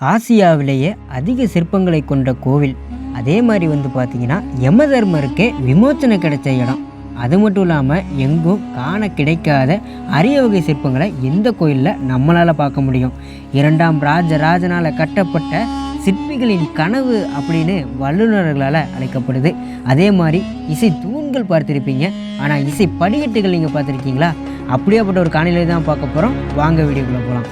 ஆசியாவிலேயே அதிக சிற்பங்களை கொண்ட கோவில். அதே மாதிரி வந்து பார்த்தீங்கன்னா யமதர்மருக்கே விமோச்சனம் கிடைச்ச இடம். அது மட்டும் இல்லாமல் எங்கும் காண கிடைக்காத அரிய வகை சிற்பங்களை எந்த கோயிலில் நம்மளால் பார்க்க முடியும். இரண்டாம் ராஜராஜனால் கட்டப்பட்ட சிற்பிகளின் கனவு அப்படின்னு வல்லுநர்களால் அழைக்கப்படுது. அதே மாதிரி இசை தூண்கள் பார்த்துருப்பீங்க. ஆனால் இசை படிக்கட்டுகள் நீங்கள் பார்த்துருக்கீங்களா? அப்படியேப்பட்ட ஒரு காணொலியை தான் பார்க்க போகிறோம் வாங்க வீடியோக்குள்ளே போகலாம்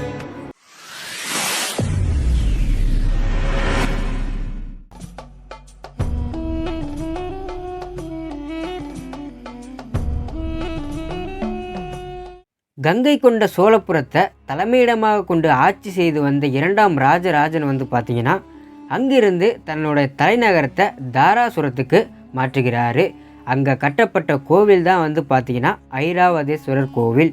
கங்கை கொண்ட சோழபுரத்தை தலைமையிடமாக கொண்டு ஆட்சி செய்து வந்த இரண்டாம் ராஜராஜன் வந்து பார்த்தீங்கன்னா அங்கிருந்து தன்னுடைய தலைநகரத்தை தாராசுரத்துக்கு மாற்றுகிறாரு. அங்கே கட்டப்பட்ட கோவில் தான் வந்து பார்த்தீங்கன்னா ஐராவதேஸ்வரர் கோவில்.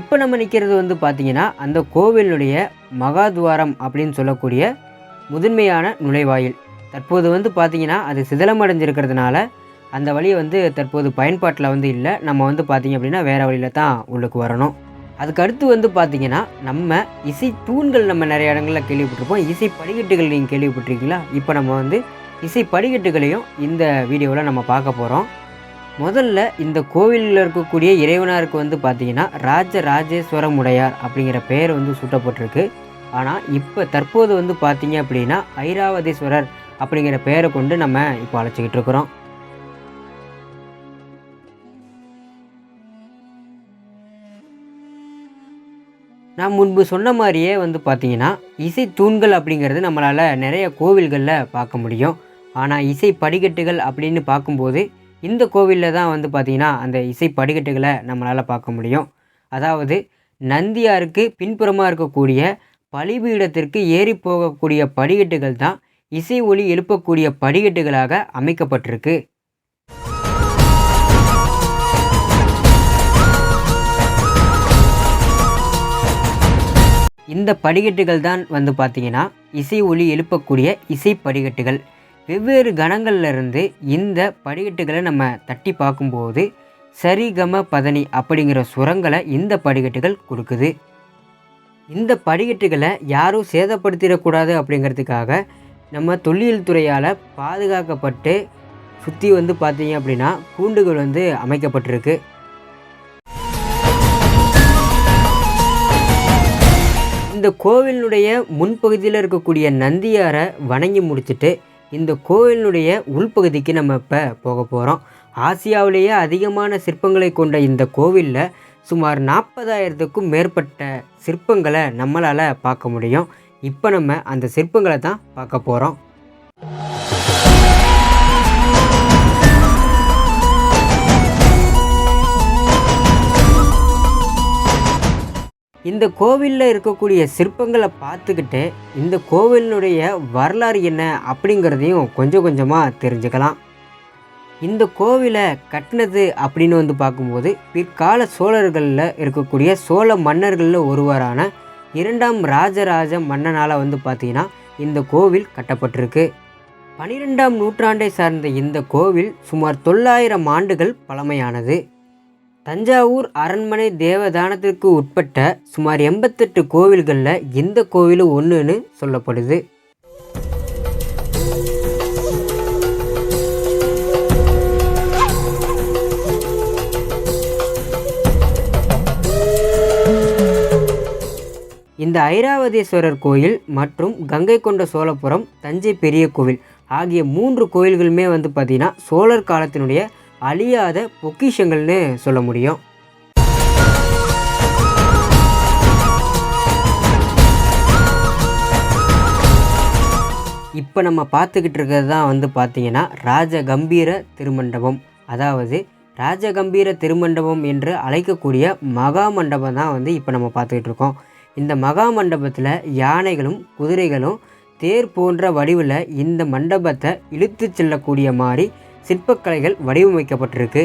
இப்போ நம்ம நிற்கிறது வந்து பார்த்தீங்கன்னா அந்த கோவிலுடைய மகாத்வாரம் அப்படின்னு சொல்லக்கூடிய முதன்மையான நுழைவாயில். தற்போது வந்து பார்த்திங்கன்னா அது சிதிலமடைஞ்சிருக்கிறதுனால அந்த வழியை வந்து தற்போது பயன்பாட்டில் வந்து இல்லை. நம்ம வந்து பார்த்திங்க அப்படின்னா வேறு வழியில் தான் உள்ளுக்கு வரணும். அதுக்கு அடுத்து வந்து பார்த்திங்கன்னா நம்ம இசை தூண்கள் நம்ம நிறைய இடங்களில் கேள்விப்பட்டிருப்போம். இசை படிக்கட்டுகள் நீங்கள் கேள்விப்பட்டிருக்கீங்களா? இப்போ நம்ம வந்து இசை படிக்கட்டுகளையும் இந்த வீடியோவில் நம்ம பார்க்க போகிறோம் முதல்ல இந்த கோவிலில் இருக்கக்கூடிய இறைவனாருக்கு வந்து பார்த்திங்கன்னா ராஜ ராஜேஸ்வரம் உடையார் அப்படிங்கிற பெயர் வந்து சூட்டப்பட்டிருக்கு. ஆனால் இப்போ தற்போது வந்து பார்த்திங்க அப்படின்னா ஐராவதீஸ்வரர் அப்படிங்கிற பெயரை கொண்டு நம்ம இப்போ அழைச்சிக்கிட்டு இருக்கிறோம். நான் முன்பு சொன்ன மாதிரியே வந்து பார்த்தீங்கன்னா இசை தூண்கள் அப்படிங்கிறது நம்மளால் நிறைய கோவில்களில் பார்க்க முடியும். ஆனால் இசை படிக்கட்டுகள் அப்படின்னு பார்க்கும்போது இந்த கோவிலில் தான் வந்து பார்த்திங்கன்னா அந்த இசை படிக்கட்டுகளை நம்மளால் பார்க்க முடியும். அதாவது நந்தியாருக்கு பின்புறமாக இருக்கக்கூடிய பலிபீடத்திற்கு ஏறி போகக்கூடிய படிக்கட்டுகள் தான் இசை ஒளி எழுப்பக்கூடிய படிக்கட்டுகளாக அமைக்கப்பட்டிருக்கு. இந்த படிக்கட்டுகள் தான் வந்து பார்த்தீங்கன்னா இசை ஒளி எழுப்பக்கூடிய இசை படிக்கட்டுகள். வெவ்வேறு கணங்கள்ல இருந்து இந்த படிக்கட்டுகளை நம்ம தட்டி பார்க்கும்போது சரிகம பதனி அப்படிங்கிற சுரங்களை இந்த படிக்கட்டுகள் கொடுக்குது. இந்த படிக்கட்டுகளை யாரும் சேதப்படுத்திடக்கூடாது அப்படிங்கிறதுக்காக நம்ம தொல்லியல் துறையால் பாதுகாக்கப்பட்டு சுற்றி வந்து பார்த்தீங்க அப்படின்னா கூண்டுகள் வந்து அமைக்கப்பட்டிருக்கு. இந்த கோவிலினுடைய முன்பகுதியில் இருக்கக்கூடிய நந்தியாரை வணங்கி முடிச்சுட்டு இந்த கோவிலினுடைய உள்பகுதிக்கு நம்ம இப்போ போக போகிறோம் ஆசியாவிலேயே அதிகமான சிற்பங்களை கொண்ட இந்த கோவிலில் சுமார் நாற்பதாயிரத்துக்கும் மேற்பட்ட சிற்பங்களை நம்மளால் பார்க்க முடியும். இப்போ நம்ம அந்த சிற்பங்களை தான் பார்க்க போகிறோம் இந்த கோவிலில் இருக்கக்கூடிய சிற்பங்களை பார்த்துக்கிட்டு இந்த கோவிலினுடைய வரலாறு என்ன அப்படிங்கிறதையும் கொஞ்சம் கொஞ்சமாக தெரிஞ்சுக்கலாம். இந்த கோவிலை கட்டினது அப்படின்னு வந்து பார்க்கும்போது பிற்கால சோழர்களில் இருக்கக்கூடிய சோழ மன்னர்களில் ஒருவரான இரண்டாம் ராஜராஜ மன்னனால் வந்து பார்த்திங்கன்னா இந்த கோவில் கட்டப்பட்டிருக்கு. பனிரெண்டாம் நூற்றாண்டை சார்ந்த இந்த கோவில் சுமார் தொள்ளாயிரம் ஆண்டுகள் பழமையானது. தஞ்சாவூர் அரண்மனை தேவதானத்திற்கு உட்பட்ட சுமார் எண்பத்தெட்டு கோவில்களில் இந்த கோவிலும் ஒன்றுன்னு சொல்லப்படுது. இந்த ஐராவதீஸ்வரர் கோயில் மற்றும் கங்கை கொண்ட சோழபுரம் தஞ்சை பெரிய கோவில் ஆகிய மூன்று கோயில்களுமே வந்து பார்த்திங்கன்னா சோழர் காலத்தினுடைய அழியாத பொக்கிஷங்கள்னு சொல்ல முடியும். இப்போ நம்ம பார்த்துக்கிட்டு இருக்கிறது தான் வந்து பார்த்திங்கன்னா ராஜ கம்பீர திருமண்டபம். அதாவது ராஜகம்பீர திருமண்டபம் என்று அழைக்கக்கூடிய மகா மண்டபம் தான் வந்து இப்போ நம்ம பார்த்துக்கிட்டு இருக்கோம். இந்த மகா மண்டபத்தில் யானைகளும் குதிரைகளும் தேர் போன்ற வடிவில் இந்த மண்டபத்தை இழுத்து செல்லக்கூடிய மாதிரி சிற்பக்கலைகள் வடிவமைக்கப்பட்டிருக்கு.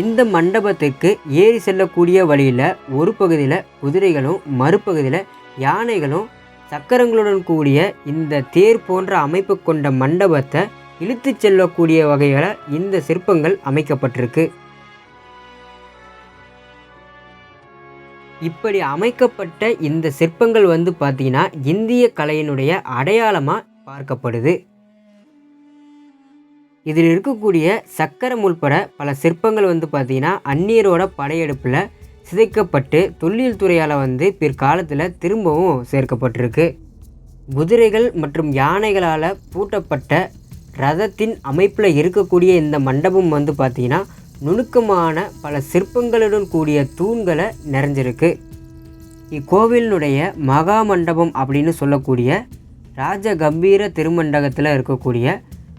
இந்த மண்டபத்துக்கு ஏறி செல்லக்கூடிய வழியில் ஒரு பகுதியில் குதிரைகளும் மறுபகுதியில் யானைகளும் சக்கரங்களுடன் கூடிய இந்த தேர் போன்ற அமைப்பு கொண்ட மண்டபத்தை இழுத்துச் செல்லக்கூடிய வகையில் இந்த சிற்பங்கள் அமைக்கப்பட்டிருக்கு. இப்படி அமைக்கப்பட்ட இந்த சிற்பங்கள் வந்து பார்த்தீங்கன்னா இந்திய கலையினுடைய அடையாளமாக பார்க்கப்படுது. இதில் இருக்கக்கூடிய சக்கரம் உள்பட பல சிற்பங்கள் வந்து பார்த்தீங்கன்னா அந்நியரோட படையெடுப்பில் சிதைக்கப்பட்டு தொல்லியல் துறையால் வந்து பிற்காலத்தில் திரும்பவும் சேர்க்கப்பட்டிருக்கு. குதிரைகள் மற்றும் யானைகளால் பூட்டப்பட்ட ரதத்தின் அமைப்பில் இருக்கக்கூடிய இந்த மண்டபம் வந்து பார்த்திங்கன்னா நுணுக்கமான பல சிற்பங்களுடன் கூடிய தூண்களை நிறைஞ்சிருக்கு. இக்கோவிலினுடைய மகா மண்டபம் அப்படின்னு சொல்லக்கூடிய ராஜ கம்பீர திருமண்டகத்தில் இருக்கக்கூடிய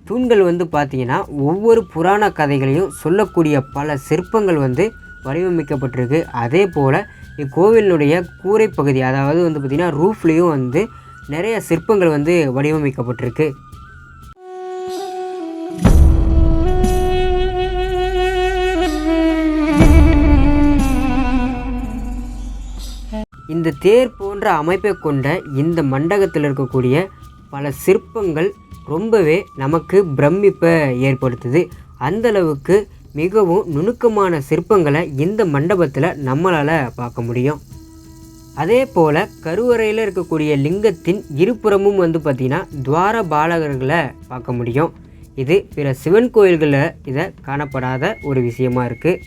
தூண்கள் வந்து பார்த்திங்கன்னா ஒவ்வொரு புராண கதைகளையும் சொல்லக்கூடிய பல சிற்பங்கள் வந்து வடிவமைக்கப்பட்டிருக்கு. அதே போல் இக்கோவிலினுடைய கூரை பகுதி அதாவது வந்து பார்த்திங்கன்னா ரூஃப்லேயும் வந்து நிறைய சிற்பங்கள் வந்து வடிவமைக்கப்பட்டிருக்கு. இந்த தேர் போன்ற அமைப்பை கொண்ட இந்த மண்டபத்தில் இருக்கக்கூடிய பல சிற்பங்கள் ரொம்பவே நமக்கு பிரமிப்பை ஏற்படுத்துது. அந்தளவுக்கு மிகவும் நுணுக்கமான சிற்பங்களை இந்த மண்டபத்தில் நம்மளால் பார்க்க முடியும். அதே போல் கருவறையில் இருக்கக்கூடிய லிங்கத்தின் இருபுறமும் வந்து பார்த்திங்கன்னா துவார பாலகர்களை பார்க்க முடியும். இது பிற சிவன் கோயில்களில் இதை காணப்படாத ஒரு விஷயமா இருக்குது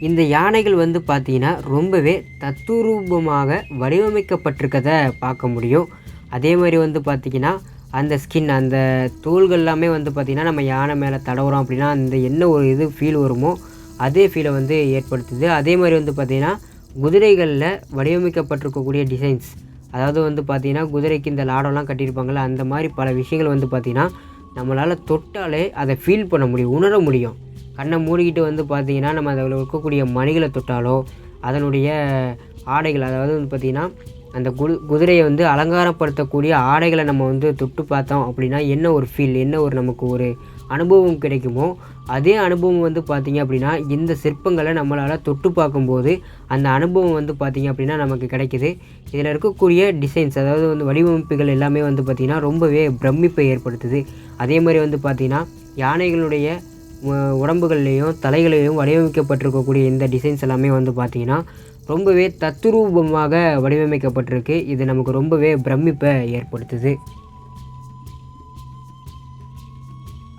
இந்த யானைகள் வந்து பார்த்தீங்கன்னா ரொம்பவே தத்துரூபமாக வடிவமைக்கப்பட்டிருக்கதை பார்க்க முடியும். அதே மாதிரி வந்து பார்த்திங்கன்னா அந்த ஸ்கின் அந்த தோள்கள் எல்லாமே வந்து பார்த்திங்கன்னா நம்ம யானை மேலே தடவுறோம் அப்படின்னா அந்த என்ன ஒரு இது ஃபீல் வருமோ அதே ஃபீலை வந்து ஏற்படுத்துது. அதே மாதிரி வந்து பார்த்திங்கன்னா குதிரைகளில் வடிவமைக்கப்பட்டிருக்கக்கூடிய டிசைன்ஸ் அதாவது வந்து பார்த்திங்கன்னா குதிரைக்கு இந்த லாடம்லாம் கட்டியிருப்பாங்கள்ல அந்த மாதிரி பல விஷயங்கள் வந்து பார்த்திங்கன்னா நம்மளால் தொட்டாலே அதை ஃபீல் பண்ண முடியும் உணர முடியும். கண்ணை மூடிக்கிட்டு வந்து பார்த்திங்கன்னா நம்ம அதில் இருக்கக்கூடிய மணிகளை தொட்டாலோ அதனுடைய ஆடைகள் அதாவது வந்து பார்த்திங்கன்னா அந்த குது குதிரையை வந்து அலங்காரப்படுத்தக்கூடிய ஆடைகளை நம்ம வந்து தொட்டு பார்த்தோம் அப்படின்னா என்ன ஒரு ஃபீல் என்ன ஒரு நமக்கு ஒரு அனுபவம் கிடைக்குமோ அதே அனுபவம் வந்து பார்த்திங்க அப்படின்னா இந்த சிற்பங்களை நம்மளால் தொட்டு பார்க்கும்போது அந்த அனுபவம் வந்து பார்த்திங்க அப்படின்னா நமக்கு கிடைக்கிது. இதில் இருக்கக்கூடிய டிசைன்ஸ் அதாவது வந்து வடிவமைப்புகள் எல்லாமே வந்து பார்த்திங்கன்னா ரொம்பவே பிரமிப்பை ஏற்படுத்துது. அதே மாதிரி வந்து பார்த்திங்கன்னா யானைகளுடைய உடம்புகள்லேயும் தலைகளையும் வடிவமைக்கப்பட்டிருக்கக்கூடிய இந்த டிசைன்ஸ் எல்லாமே வந்து பார்த்திங்கன்னா ரொம்பவே தத்துரூபமாக வடிவமைக்கப்பட்டிருக்கு. இது நமக்கு ரொம்பவே பிரமிப்பை ஏற்படுத்துது.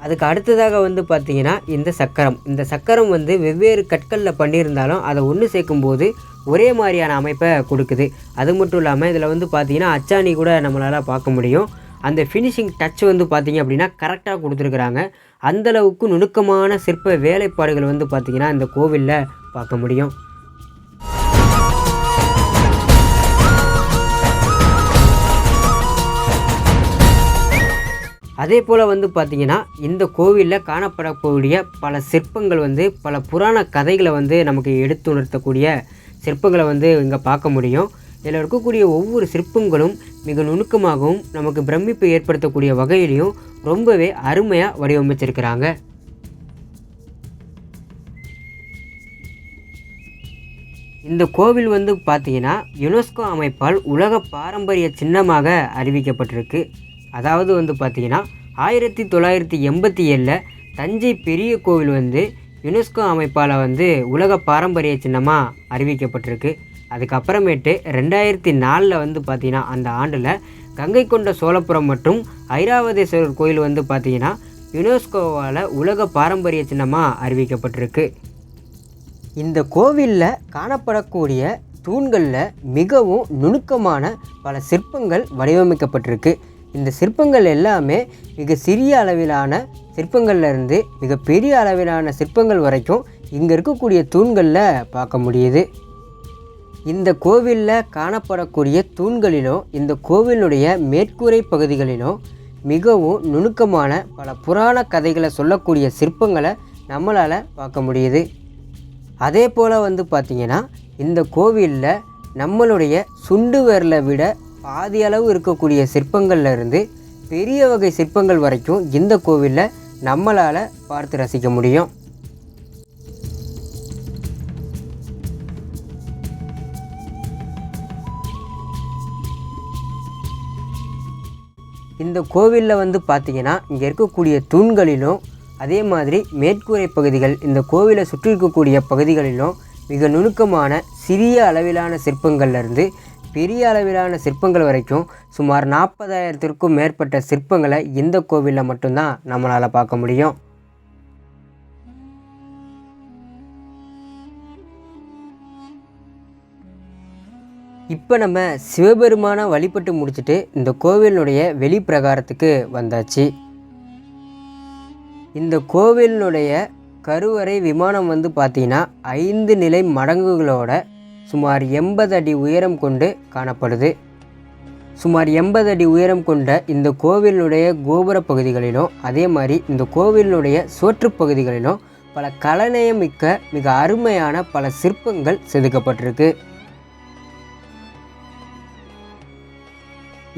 அதுக்கு அடுத்ததாக வந்து பார்த்திங்கன்னா இந்த சக்கரம். இந்த சக்கரம் வந்து வெவ்வேறு கற்களில் பண்ணியிருந்தாலும் அதை ஒன்று சேர்க்கும்போது ஒரே மாதிரியான அமைப்பை கொடுக்குது. அது மட்டும் இல்லாமல் இதில் வந்து பார்த்திங்கன்னா அச்சாணி கூட நம்மளால் பார்க்க முடியும். அந்த ஃபினிஷிங் டச் வந்து பார்த்திங்க அப்படின்னா கரெக்டாக கொடுத்துருக்குறாங்க. அந்தளவுக்கு நுணுக்கமான சிற்ப வேலைப்பாடுகள் வந்து பார்த்திங்கன்னா இந்த கோவிலில் பார்க்க முடியும். அதே போல் வந்து பார்த்திங்கன்னா இந்த கோவிலில் காணப்படக்கூடிய பல சிற்பங்கள் வந்து பல புராண கதைகளை வந்து நமக்கு எடுத்து உணர்த்தக்கூடிய சிற்பங்களை வந்து இங்கே பார்க்க முடியும். இதில் இருக்கக்கூடிய ஒவ்வொரு சிற்பங்களும் மிக நுணுக்கமாகவும் நமக்கு பிரமிப்பை ஏற்படுத்தக்கூடிய வகையிலையும் ரொம்பவே அருமையாக வடிவமைச்சிருக்கிறாங்க. இந்த கோவில் வந்து பார்த்தீங்கன்னா யுனெஸ்கோ அமைப்பால் உலக பாரம்பரிய சின்னமாக அறிவிக்கப்பட்டிருக்கு. அதாவது வந்து பார்த்திங்கன்னா ஆயிரத்தி தொள்ளாயிரத்தி எண்பத்தி ஏழில் தஞ்சை பெரிய கோவில் வந்து யுனெஸ்கோ அமைப்பால் வந்து உலக பாரம்பரிய சின்னமாக அறிவிக்கப்பட்டிருக்கு. அதுக்கப்புறமேட்டு ரெண்டாயிரத்தி நாலில் வந்து பார்த்திங்கன்னா அந்த ஆண்டில் கங்கை கொண்ட சோழபுரம் மற்றும் ஐராவதேஸ்வரர் கோயில் வந்து பார்த்திங்கன்னா யுனெஸ்கோவால் உலக பாரம்பரிய சின்னமாக அறிவிக்கப்பட்டிருக்கு. இந்த கோவிலில் காணப்படக்கூடிய தூண்களில் மிகவும் நுணுக்கமான பல சிற்பங்கள் வடிவமைக்கப்பட்டிருக்கு. இந்த சிற்பங்கள் எல்லாமே மிக சிறிய அளவிலான சிற்பங்கள்லேருந்து மிக பெரிய அளவிலான சிற்பங்கள் வரைக்கும் இங்கே இருக்கக்கூடிய தூண்களில் பார்க்க முடியுது. இந்த கோவிலில் காணப்படக்கூடிய தூண்களிலும் இந்த கோவிலுடைய மேற்கூரை பகுதிகளிலும் மிகவும் நுணுக்கமான பல புராண கதைகளை சொல்லக்கூடிய சிற்பங்களை நம்மளால் பார்க்க முடியுது. அதே போல் வந்து பார்த்திங்கன்னா இந்த கோவிலில் நம்மளுடைய சுண்டு விரலை விட பாதி அளவு இருக்கக்கூடிய சிற்பங்கள்ல இருந்து பெரிய வகை சிற்பங்கள் வரைக்கும் இந்த கோவிலில் நம்மளால் பார்த்து ரசிக்க முடியும். இந்த கோவிலில் வந்து பார்த்திங்கன்னா இங்கே இருக்கக்கூடிய தூண்களிலும் அதே மாதிரி மேற்கூரை பகுதிகள் இந்த கோவிலை சுற்றி இருக்கக்கூடிய பகுதிகளிலும் மிக நுணுக்கமான சிறிய அளவிலான சிற்பங்கள்லேருந்து பெரிய அளவிலான சிற்பங்கள் வரைக்கும் சுமார் நாற்பதாயிரத்திற்கும் மேற்பட்ட சிற்பங்களை இந்த கோவிலில் மட்டும்தான் நம்மளால் பார்க்க முடியும். இப்போ நம்ம சிவபெருமானை வழிபட்டு முடிச்சுட்டு இந்த கோவிலினுடைய வெளிப்பிரகாரத்துக்கு வந்தாச்சு. இந்த கோவிலினுடைய கருவறை விமானம் வந்து பார்த்திங்கன்னா ஐந்து நிலை மடங்குகளோட சுமார் எண்பது அடி உயரம் கொண்டு காணப்படுது. சுமார் எண்பது அடி உயரம் கொண்ட இந்த கோவிலுடைய கோபுர பகுதிகளிலும் அதே மாதிரி இந்த கோவிலினுடைய சோற்று பகுதிகளிலும் பல கலநயமிக்க மிக அருமையான பல சிற்பங்கள் செதுக்கப்பட்டிருக்கு.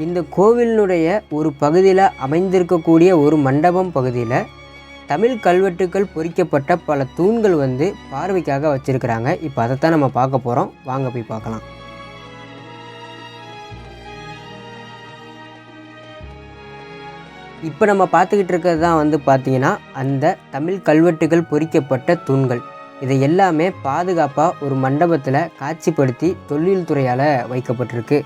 இந்த கோவிலினுடைய ஒரு பகுதியில் அமைந்திருக்கக்கூடிய ஒரு மண்டபம் பகுதியில் தமிழ் கல்வெட்டுக்கள் பொறிக்கப்பட்ட பல தூண்கள் வந்து பார்வைக்காக வச்சுருக்கிறாங்க. இப்போ அதைத்தான் நம்ம பார்க்க போகிறோம் வாங்க போய் பார்க்கலாம். இப்போ நம்ம பார்த்துக்கிட்டு இருக்கிறது தான் வந்து பார்த்திங்கன்னா அந்த தமிழ் கல்வெட்டுகள் பொறிக்கப்பட்ட தூண்கள். இதை எல்லாமே பாதுகாப்பாக ஒரு மண்டபத்தில் காட்சிப்படுத்தி தொழில்துறையால் வைக்கப்பட்டிருக்கு.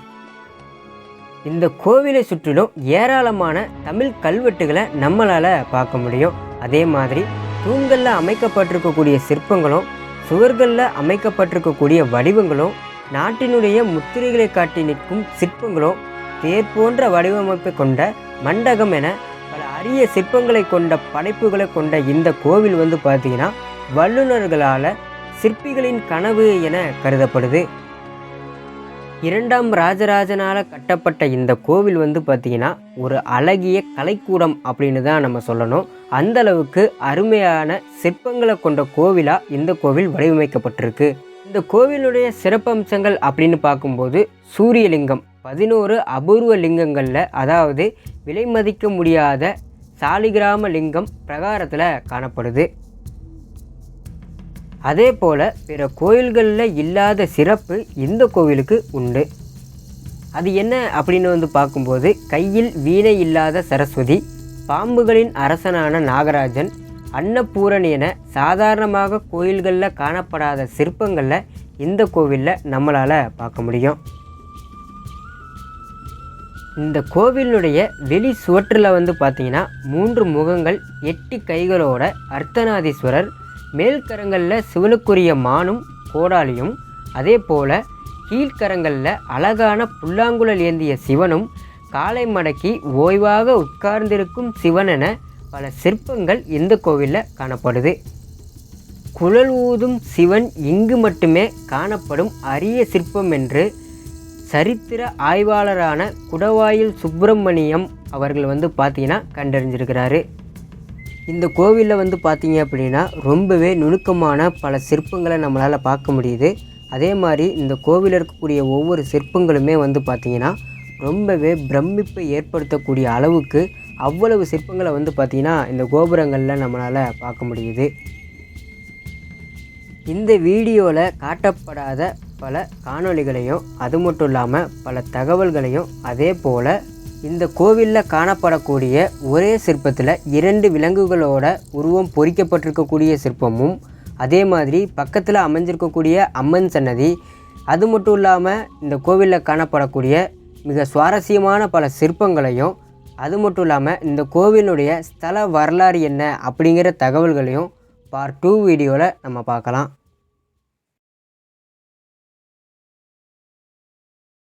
இந்த கோவிலை சுற்றிலும் ஏராளமான தமிழ் கல்வெட்டுகளை நம்மளால் பார்க்க முடியும். அதே மாதிரி தூண்களில் அமைக்கப்பட்டிருக்கக்கூடிய சிற்பங்களும் சுவர்களில் அமைக்கப்பட்டிருக்கக்கூடிய வடிவங்களும் நாட்டினுடைய முத்திரைகளை காட்டி நிற்கும் சிற்பங்களும் தேர் போன்ற வடிவமைப்பை கொண்ட மண்டகம் என பல அரிய சிற்பங்களை கொண்ட படைப்புகளை கொண்ட இந்த கோவில் வந்து பார்த்திங்கன்னா வல்லுநர்களால் சிற்பிகளின் கனவு என கருதப்படுது. இரண்டாம் ராஜராஜனால் கட்டப்பட்ட இந்த கோவில் வந்து பார்த்திங்கன்னா ஒரு அழகிய கலைக்கூடம் அப்படின்னு தான் நம்ம சொல்லணும். அந்த அளவுக்கு அருமையான சிற்பங்களை கொண்ட கோவிலாக இந்த கோவில் வடிவமைக்கப்பட்டிருக்கு. இந்த கோவிலுடைய சிறப்பம்சங்கள் அப்படின்னு பார்க்கும்போது சூரியலிங்கம் பதினோரு அபூர்வ லிங்கங்களில் அதாவது விலை மதிக்க முடியாத சாலிகிராம லிங்கம் பிரகாரத்தில் காணப்படுது. அதே போல் பிற கோயில்களில் இல்லாத சிறப்பு இந்த கோவிலுக்கு உண்டு. அது என்ன அப்படின்னு வந்து பார்க்கும்போது கையில் வீணை இல்லாத சரஸ்வதி பாம்புகளின் அரசனான நாகராஜன் அன்னபூரணி என சாதாரணமாக கோயில்களில் காணப்படாத சிற்பங்களில் இந்த கோவிலில் நம்மளால் பார்க்க முடியும். இந்த கோவிலுடைய வெளி சுவற்றில் வந்து பார்த்திங்கன்னா மூன்று முகங்கள் எட்டு கைகளோட அர்த்தநாதீஸ்வரர் மேல்கரங்களில் சிவனுக்குரிய மானும் கோடாலியும் அதே போல் கீழ்கரங்களில் அழகான புல்லாங்குழல் ஏந்திய சிவனும் காலை மடக்கி ஓய்வாக உட்கார்ந்திருக்கும் சிவனென பல சிற்பங்கள் இந்த கோவிலில் காணப்படுது. குழல் ஊதும் சிவன் இங்கு மட்டுமே காணப்படும் அரிய சிற்பம் என்று சரித்திர ஆய்வாளரான குடவாயில் சுப்பிரமணியம் அவர்கள் வந்து பார்த்தீங்கன்னா கண்டறிஞ்சிருக்கிறாரு. இந்த கோவிலில் வந்து பார்த்தீங்க அப்படின்னா ரொம்பவே நுணுக்கமான பல சிற்பங்களை நம்மளால் பார்க்க முடியுது. அதே மாதிரி இந்த கோவிலில் இருக்கக்கூடிய ஒவ்வொரு சிற்பங்களுமே வந்து பார்த்திங்கன்னா ரொம்பவே பிரமிப்பை ஏற்படுத்தக்கூடிய அளவுக்கு அவ்வளவு சிற்பங்களை வந்து பார்த்திங்கன்னா இந்த கோபுரங்களில் நம்மளால் பார்க்க முடியுது. இந்த வீடியோவில் காட்டப்படாத பல காணொளிகளையும் அது மட்டும் இல்லாமல் பல தகவல்களையும் அதே போல் இந்த கோவிலில் காணப்படக்கூடிய ஒரே சிற்பத்தில் இரண்டு விலங்குகளோட உருவம் பொறிக்கப்பட்டிருக்கக்கூடிய சிற்பமும் அதே மாதிரி பக்கத்தில் அமைஞ்சிருக்கக்கூடிய அம்மன் சன்னதி. அது மட்டும் இல்லாமல் இந்த கோவிலில் காணப்படக்கூடிய மிக சுவாரஸ்யமான பல சிற்பங்களையும் அது மட்டும் இல்லாமல் இந்த கோவிலுடைய ஸ்தல வரலாறு என்ன அப்படிங்கிற தகவல்களையும் பார்ட் டூ வீடியோவில் நம்ம பார்க்கலாம்.